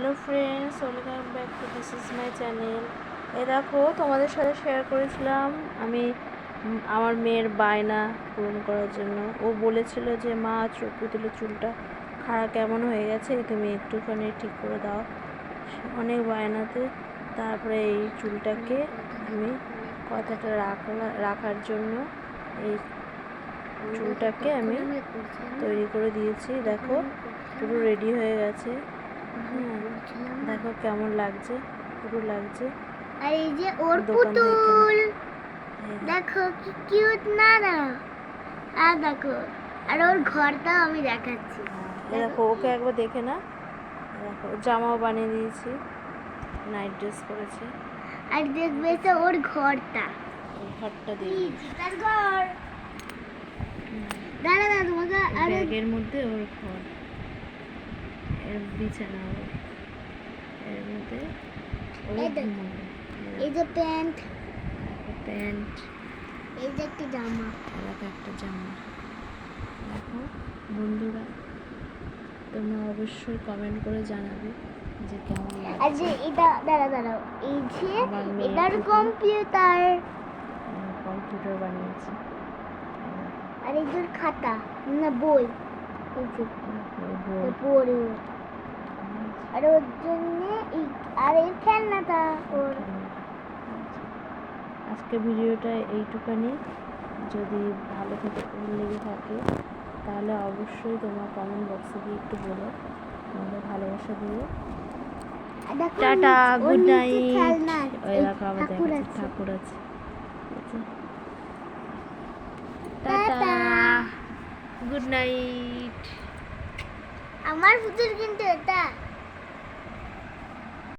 Hello friends welcome back to this is my channel এ দেখো, তোমাদের সাথে শেয়ার করেছিলাম আমি আমার মেয়ের বায়না পূরণ করার জন্য। ও বলেছিল যে, মা চোখ তুলে চুলটা খাড়া কেমন হয়ে গেছে? তুমি একটুখানি ঠিক করে দাও। অনেক বায়নাতে তারপরে এই চুলটাকে আমি কথাটা রাখা রাখার জন্য এই চুলটাকে আমি তৈরি করে দিয়েছি। দেখো, পুরো রেডি হয়ে গেছে। হ্যাঁ। দেখো কেমন লাগছে পুরো লাগছে। আর এই যে ওর পুতুল। দেখো কি কিউট না না আর দেখো আর ওর ঘরটাও আমি দেখাচ্ছি। দেখো ওকে একবার দেখে না। দেখো জামাও বানিয়ে দিয়েছি নাইট ড্রেস পরেছে। আর দেখবে তো ওর ঘরটা। ঘরটা। তার ঘর। দাঁড়া দাঁড়া তোমাকে আর ব্যাগের মধ্যে ওর ঘর। এর বিছানা ও এই যে প্যান্ট প্যান্ট এই যে একটা জামা একটা জামা দেখো বন্ধুরা তোমরা অবশ্যই কমেন্ট করে জানাবে যে কেমন আর যে এটা দাঁড়া দাঁড়াও। এই যে এটার। কম্পিউটার। কম্পিউটার বানিয়েছি। আর এই খাতা না বই। এই যে। পড়ে আর ওর জন্য আর এই খেলনাটা ওর। আজকে ভিডিওটা এইটুখানি যদি ভালো থেকে লেগে থাকে তাহলে অবশ্যই তোমার কমেন্ট বক্সে গিয়ে একটু বলো। তোমাদের ভালোবাসা দিও টাটা গুড নাইট। দেখো ঠাকুর আছে। Tata good night. আমার পুতুল কিন্তু এটা।